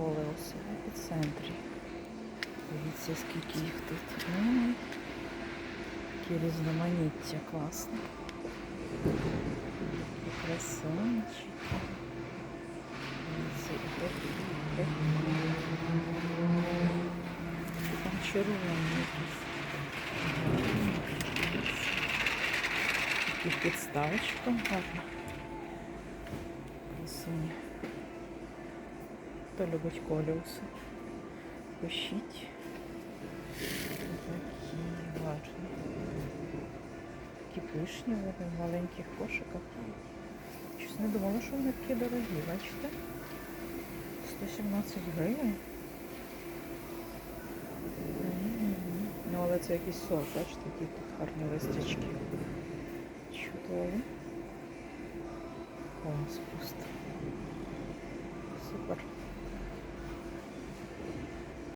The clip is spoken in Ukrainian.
колеуси в епіцентрі. Дивіться, скільки їх тут. Які різноманіття красунчики. Дивіться. Там червоні якісь. Такі підставочка гарна. Красуня. Хто любить колеуси? Пишіть. Такі гарні. Такі пишні в маленьких кошиках. Щось не думала, що вони такі дорогі, бачите? 117 гривень. Ну, але це якийсь сорт, бачите, які тут гарні листячки. Чудові. Клас. Супер.